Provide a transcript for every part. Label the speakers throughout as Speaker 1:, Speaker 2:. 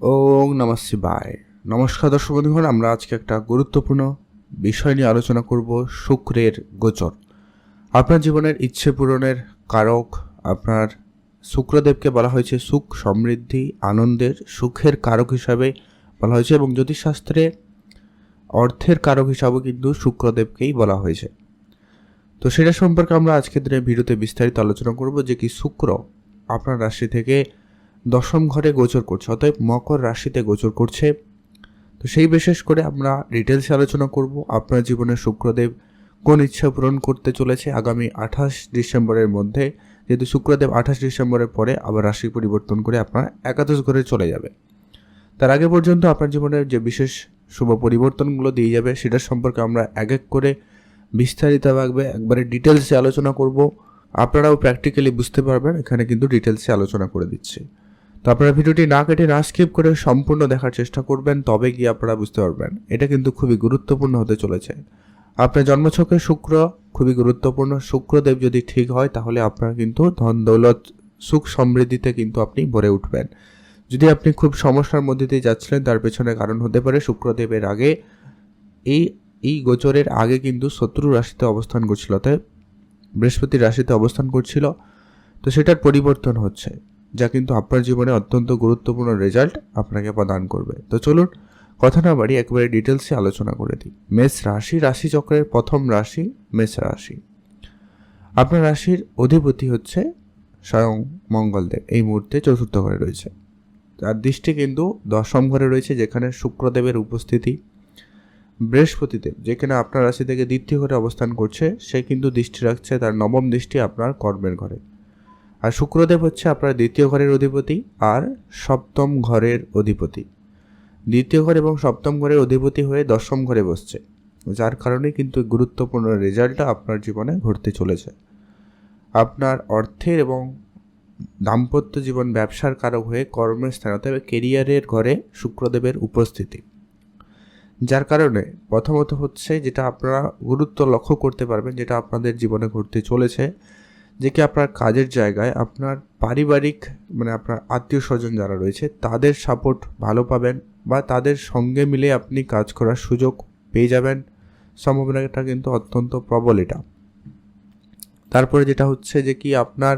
Speaker 1: ওং নমঃ শিবায়। নমস্কার দর্শক বন্ধুগণ, আমরা আজকে একটা গুরুত্বপূর্ণ বিষয় নিয়ে আলোচনা করব, শুক্রের গোচর। আপনার জীবনের ইচ্ছে পূরণের কারক আপনার শুক্রদেবকে বলা হয়েছে সুখ সমৃদ্ধি, আনন্দের, সুখের কারক হিসাবে বলা হয়েছে এবং জ্যোতিষশাস্ত্রে অর্থের কারক হিসাবেও কিন্তু শুক্রদেবকেই বলা হয়েছে। তো সেটা সম্পর্কে আমরা আজকের দিনে ভিডিওতে বিস্তারিত আলোচনা করব যে কি শুক্র আপনার রাশি থেকে দশম ঘরে গোচর করছে, অতএব মকর রাশিতে গোচর করছে। তো সেই বিশেষ করে আমরা ডিটেলসে আলোচনা করব। আপনার জীবনে শুক্রদেব কোন ইচ্ছা পূরণ করতে চলেছে আগামী আঠাশ ডিসেম্বরের মধ্যে। যেহেতু শুক্রদেব আঠাশ ডিসেম্বরের পরে আবার রাশি পরিবর্তন করে আপনার একাদশ ঘরে চলে যাবে। তার আগে পর্যন্ত আপনার জীবনের যে বিশেষ শুভ পরিবর্তনগুলো দিয়ে যাবে, সেটার সম্পর্কে আমরা এক এক করে বিস্তারিতভাবে একবারে ডিটেলসে আলোচনা করব। আপনারাও প্র্যাকটিক্যালি বুঝতে পারবেন, এখানে কিন্তু ডিটেলসে আলোচনা করে দিচ্ছি। আপনারা ভিডিওটি না কেটে না স্কিপ করে সম্পূর্ণ দেখার চেষ্টা করবেন, তবে গিয়ে আপনারা বুঝতে পারবেন। এটা কিন্তু খুবই গুরুত্বপূর্ণ হতে চলেছে। আপনার জন্মছকে শুক্র, খুবই গুরুত্বপূর্ণ। শুক্রদেব যদি ঠিক হয়, তাহলে আপনার কিন্তু ধন দৌলত, সুখ সমৃদ্ধিতে কিন্তু আপনি ভরে উঠবেন। যদি আপনি খুব সমস্যার মধ্যে দিয়ে যাচ্ছিলেন, তার পেছনে কারণ হতে পারে শুক্রদেবের আগে। এই এই গোচরের আগে কিন্তু শত্রু রাশিতে অবস্থান করছিল তাই বৃহস্পতি রাশিতে অবস্থান করছিল। তো সেটার পরিবর্তন হচ্ছে। যা কিন্তু আপনার জীবনে অত্যন্ত গুরুত্বপূর্ণ রেজাল্ট আপনাকে প্রদান করবে। তো চলুন, কথা না বাড়ি একবারে ডিটেলসে আলোচনা করে দিই। মেষ রাশি রাশি চক্রের প্রথম রাশি মেষ রাশি। আপনার রাশির অধিপতি হচ্ছে স্বয়ং মঙ্গলদেব, এই মুহূর্তে চতুর্থ ঘরে রয়েছে। তার দৃষ্টি কিন্তু দশম ঘরে রয়েছে, যেখানে শুক্রদেবের উপস্থিতি। বৃহস্পতিদেব, যেখানে আপনার রাশি থেকে দ্বিতীয় ঘরে অবস্থান করছে, সে কিন্তু দৃষ্টি রাখছে, তার নবম দৃষ্টি আপনার কর্মের ঘরে। আর শুক্রদেব হচ্ছে আপনার দ্বিতীয় ঘরের অধিপতি আর সপ্তম ঘরের অধিপতি। দ্বিতীয় ঘর এবং সপ্তম ঘরের অধিপতি হয়ে দশম ঘরে বসছে, যার কারণে কিন্তু গুরুত্বপূর্ণ রেজাল্টটা আপনার জীবনে ঘটতে চলেছে। আপনার অর্থের এবং দাম্পত্য জীবন ব্যবসার কারক হয়ে কর্মের স্থান তবে কেরিয়ারের ঘরে শুক্রদেবের উপস্থিতি। যার কারণে প্রথমত হচ্ছে যেটা আপনারা গুরুত্ব লক্ষ্য করতে পারবেন যেটা আপনাদের জীবনে ঘটতে চলেছে যে কি আপনার কাজের জায়গায় আপনার পারিবারিক মানে আপনার আত্মীয় স্বজন যারা রয়েছে, তাদের সাপোর্ট ভালো পাবেন বা তাদের সঙ্গে মিলে আপনি কাজ করার সুযোগ পেয়ে যাবেন। সম্ভাবনাটা কিন্তু অত্যন্ত প্রবল এটা। তারপরে যেটা হচ্ছে যে কি আপনার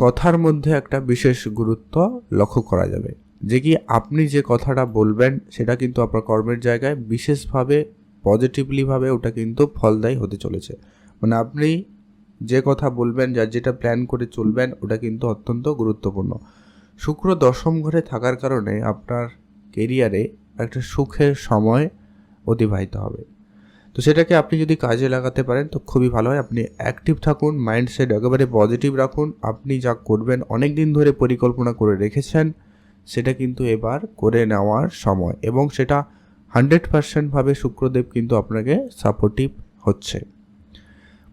Speaker 1: কথার মধ্যে একটা বিশেষ গুরুত্ব লক্ষ্য করা যাবে। যে কি আপনি যে কথাটা বলবেন, সেটা কিন্তু আপনার কর্মের জায়গায় বিশেষভাবে পজিটিভলিভাবে ওটা কিন্তু ফলদায়ী হতে চলেছে। মানে আপনি যে কথা বলবেন, যার যেটা প্ল্যান করে চলবেন, ওটা কিন্তু অত্যন্ত গুরুত্বপূর্ণ। শুক্র দশম ঘরে থাকার কারণে আপনার কেরিয়ারে একটা সুখের সময় অতিবাহিত হবে। তো সেটাকে আপনি যদি কাজে লাগাতে পারেন, তো খুবই ভালো হয়। আপনি অ্যাক্টিভ থাকুন মাইন্ডসেট একেবারে পজিটিভ রাখুন। আপনি যা করবেন অনেক দিন ধরে পরিকল্পনা করে রেখেছেন, সেটা কিন্তু এবার করে নেওয়ার সময়। এবং সেটা হান্ড্রেড পার্সেন্টভাবে শুক্রদেব কিন্তু আপনাকে সাপোর্টিভ হচ্ছে।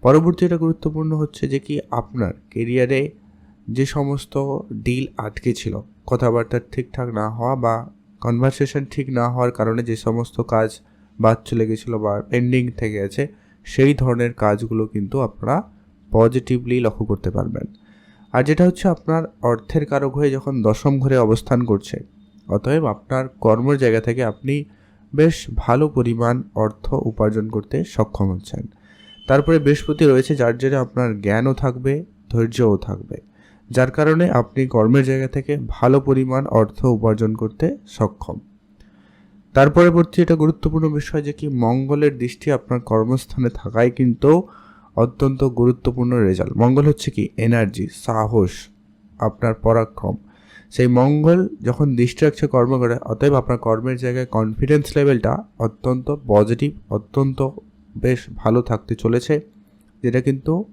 Speaker 1: পরবর্তী এটা গুরুত্বপূর্ণ হচ্ছে যে কি আপনার কেরিয়ারে যে সমস্ত ডিল আটকে ছিল, কথাবার্তা ঠিকঠাক না হওয়া বা কনভারসেশন ঠিক না হওয়ার কারণে যে সমস্ত কাজ বাদ চলে গেছিল বা পেন্ডিং থেকে আছে সেই ধরনের কাজগুলো কিন্তু আপনারা পজিটিভলি লক্ষ্য করতে পারবেন। আর যেটা হচ্ছে আপনার অর্থের কারক হয়ে যখন দশম ঘরে অবস্থান করছে, অতএব আপনার কর্মের জায়গা থেকে আপনি বেশ ভালো পরিমাণ অর্থ উপার্জন করতে সক্ষম হচ্ছেন। তারপরে বৃহস্পতি রয়েছে, যার জন্য আপনার জ্ঞানও থাকবে, ধৈর্যও থাকবে। যার কারণে আপনি কর্মের জায়গা থেকে ভালো পরিমাণ অর্থ উপার্জন করতে সক্ষম। তার পরবর্তী এটা গুরুত্বপূর্ণ বিষয় যে কি, মঙ্গলের দৃষ্টি আপনার কর্মস্থানে থাকায় কিন্তু অত্যন্ত গুরুত্বপূর্ণ রেজাল্ট। মঙ্গল হচ্ছে কি এনার্জি সাহস, আপনার পরাক্রম। সেই মঙ্গল যখন দৃষ্টি রাখছে কর্ম করে অতএব আপনার কর্মের জায়গায় কনফিডেন্স লেভেলটা অত্যন্ত পজিটিভ অত্যন্ত বেশ ভালো থাকতে চলেছে, যেটা কিন্তু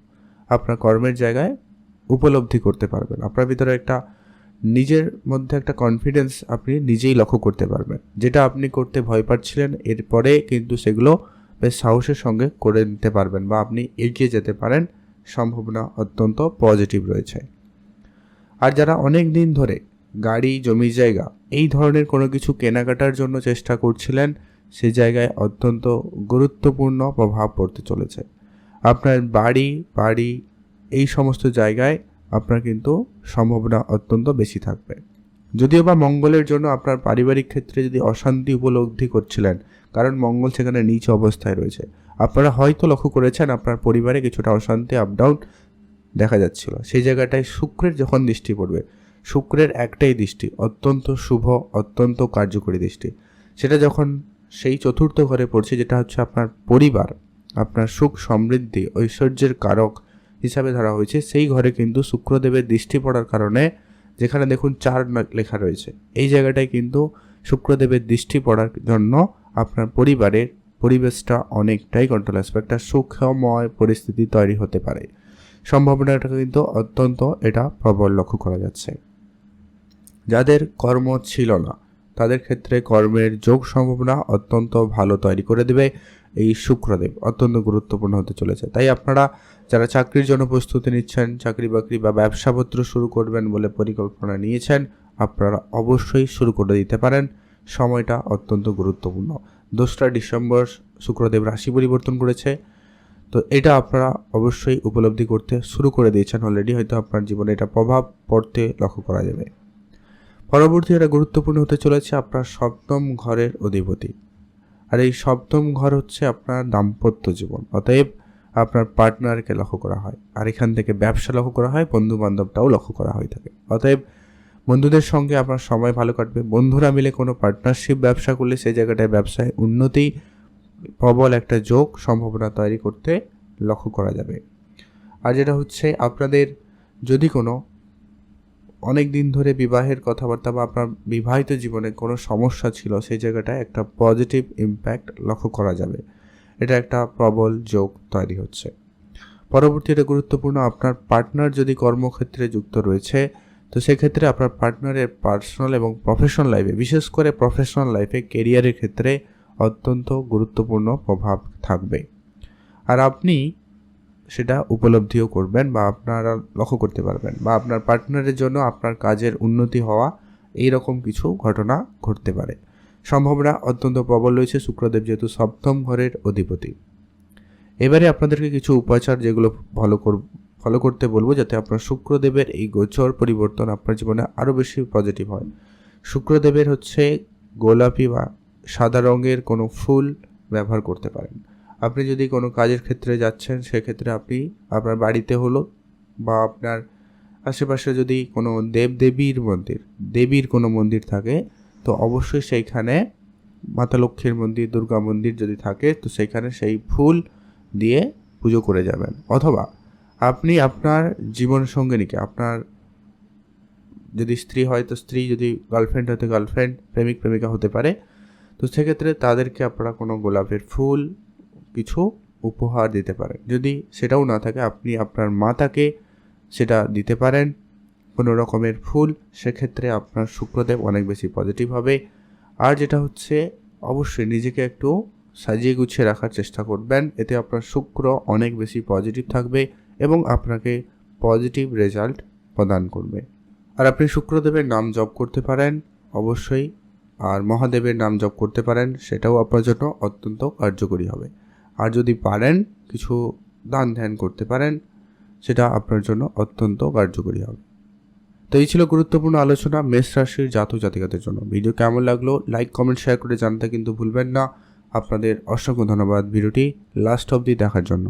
Speaker 1: আপনার কর্মের জায়গায় উপলব্ধি করতে পারবেন। আপনার ভিতরে একটা নিজের মধ্যে একটা কনফিডেন্স আপনি নিজেই লক্ষ্য করতে পারবেন। যেটা আপনি করতে ভয় পাচ্ছিলেন, এরপরে কিন্তু সেগুলো বেশ সাহসের সঙ্গে করে নিতে পারবেন বা আপনি এগিয়ে যেতে পারেন। সম্ভাবনা অত্যন্ত পজিটিভ রয়েছে। আর যারা অনেক দিন ধরে গাড়ি জমি জায়গা এই ধরনের কোনো কিছু কেনাকাটার জন্য চেষ্টা করছিলেন সে জায়গায় অত্যন্ত গুরুত্বপূর্ণ প্রভাব পড়তে চলেছে। আপনার বাড়ি বাড়ি, এই সমস্ত জায়গায় আপনার কিন্তু সম্ভাবনা অত্যন্ত বেশি থাকবে। যদিও বা মঙ্গলের জন্য আপনার পারিবারিক ক্ষেত্রে যদি অশান্তি উপলব্ধি করছিলেন, কারণ মঙ্গল সেখানে নিচ অবস্থায় রয়েছে, আপনারা হয়তো লক্ষ্য করেছেন আপনার পরিবারে কিছুটা অশান্তি আপ ডাউন দেখা যাচ্ছিল। সেই জায়গাটায় শুক্রের যখন দৃষ্টি পড়বে, শুক্রের একটাই দৃষ্টি, অত্যন্ত শুভ, অত্যন্ত কার্যকরী দৃষ্টি। সেটা যখন সেই চতুর্থ ঘরে পড়ছে, যেটা হচ্ছে আপনার পরিবার, আপনার সুখ সমৃদ্ধি, ঐশ্বর্যের কারক হিসাবে ধরা হয়েছে। সেই ঘরে কিন্তু শুক্রদেবের দৃষ্টি পড়ার কারণে যেখানে দেখুন চার লেখা রয়েছে। এই জায়গাটায় কিন্তু শুক্রদেবের দৃষ্টি পড়ার জন্য আপনার পরিবারের পরিবেশটা অনেকটাই কন্ট্রোল আসবে একটা সুখময় পরিস্থিতি তৈরি হতে পারে। সম্ভাবনাটা কিন্তু অত্যন্ত এটা প্রবল লক্ষ্য করা যাচ্ছে। যাদের কর্ম ছিল না তাদের ক্ষেত্রে কর্মের যোগ সম্ভাবনা অত্যন্ত ভালো তৈরি করে দেবে। এই শুক্রদেব অত্যন্ত গুরুত্বপূর্ণ হতে চলেছে। তাই আপনারা যারা চাকরির জন্য প্রস্তুতি নিচ্ছেন, চাকরি বাকরি বা ব্যবসাপত্র শুরু করবেন বলে পরিকল্পনা নিয়েছেন, আপনারা অবশ্যই শুরু করে দিতে পারেন। সময়টা অত্যন্ত গুরুত্বপূর্ণ। দোসরা ডিসেম্বর শুক্রদেব রাশি পরিবর্তন করেছে। তো এটা আপনারা অবশ্যই উপলব্ধি করতে শুরু করে দিয়েছেন অলরেডি হয়তো আপনার জীবনে এটা প্রভাব পড়তে লক্ষ্য করা যাবে। পরবর্তী এটা গুরুত্বপূর্ণ হতে চলেছে আপনার সপ্তম ঘরের অধিপতি। আর এই সপ্তম ঘর হচ্ছে আপনার দাম্পত্য জীবন, অতএব আপনার পার্টনারকে লক্ষ্য করা হয়, আর এখান থেকে ব্যবসা লক্ষ্য করা হয় বন্ধু বান্ধবটাও লক্ষ্য করা হয়ে থাকে। অতএব বন্ধুদের সঙ্গে আপনার সময় ভালো কাটবে, বন্ধুরা মিলে কোনো পার্টনারশিপ ব্যবসা করলে সেই জায়গাটায় ব্যবসায় উন্নতি, প্রবল একটা যোগ সম্ভাবনা তৈরি করতে লক্ষ্য করা যাবে। আর যেটা হচ্ছে আপনাদের যদি কোনো অনেক দিন ধরে বিবাহের কথাবার্তা বা আপনার বিবাহিত জীবনে কোনো সমস্যা ছিল, সেই জায়গাটায় একটা পজিটিভ ইম্প্যাক্ট লক্ষ্য করা যাবে। এটা একটা প্রবল যোগ তৈরি হচ্ছে। পরবর্তী এটা গুরুত্বপূর্ণ, আপনার পার্টনার যদি কর্মক্ষেত্রে যুক্ত রয়েছে, তো সেক্ষেত্রে আপনার পার্টনারের পার্সোনাল এবং প্রফেশনাল লাইফে বিশেষ করে প্রফেশনাল লাইফে কেরিয়ারের ক্ষেত্রে অত্যন্ত গুরুত্বপূর্ণ প্রভাব থাকবে। আর আপনি সেটা উপলব্ধিও করবেন বা আপনারা লক্ষ্য করতে পারবেন বা আপনার পার্টনারের জন্য আপনার কাজের উন্নতি হওয়া এই রকম কিছু ঘটনা ঘটতে পারে। সম্ভাবনা অত্যন্ত প্রবল রয়েছে। শুক্রদেব যেহেতু সপ্তম ঘরের অধিপতি। এবারে আপনাদেরকে কিছু উপাচার যেগুলো ফলো কর, ফলো করতে বলব যাতে আপনার শুক্রদেবের এই গোচর পরিবর্তন আপনার জীবনে আরও বেশি পজিটিভ হয়। শুক্রদেবের হচ্ছে গোলাপি বা সাদা রঙের কোনো ফুল ব্যবহার করতে পারেন। আপনি যদি কোনো কাজের ক্ষেত্রে যাচ্ছেন, সেক্ষেত্রে আপনি আপনার বাড়িতে হলো বা আপনার আশেপাশে যদি কোনো দেবদেবীর মন্দির, দেবীর কোনো মন্দির থাকে, তো অবশ্যই সেইখানে মাতা লক্ষ্মীর মন্দির, দুর্গা মন্দির যদি থাকে, তো সেইখানে সেই ফুল দিয়ে পুজো করে যাবেন। অথবা আপনি আপনার জীবন সঙ্গিনীকে, আপনার যদি স্ত্রী হয়, তো স্ত্রী, যদি গার্লফ্রেন্ড হতে গার্লফ্রেন্ড প্রেমিক, প্রেমিকা হতে পারে, তো সেক্ষেত্রে তাদেরকে আপনারা কোনো গোলাপের ফুল কিছু উপহার দিতে পারেন। যদি সেটাও না থাকে, আপনি আপনার মাতাকে সেটা দিতে পারেন। কোনো রকমের ফুল, সেক্ষেত্রে আপনার শুক্রদেব অনেক বেশি পজিটিভ হবে। আর যেটা হচ্ছে, অবশ্যই নিজেকে একটু সাজিয়ে গুছিয়ে রাখার চেষ্টা করবেন। এতে আপনার শুক্র অনেক বেশি পজিটিভ থাকবে এবং আপনাকে পজিটিভ রেজাল্ট প্রদান করবে। আর আপনি শুক্রদেবের নাম জপ করতে পারেন, অবশ্যই। আর মহাদেবের নাম জপ করতে পারেন, সেটাও আপনার জন্য অত্যন্ত কার্যকরী হবে। আর যদি পারেন, কিছু দান ধ্যান করতে পারেন, সেটা আপনার জন্য অত্যন্ত কার্যকরী হবে। তো এই ছিল গুরুত্বপূর্ণ আলোচনা মেষ রাশির জাতক জাতিকাদের জন্য। ভিডিও কেমন লাগল? লাইক কমেন্ট শেয়ার করে জানতে কিন্তু ভুলবেন না। আপনাদের অসংখ্য ধন্যবাদ ভিডিওটি লাস্ট অবধি দেখার জন্য।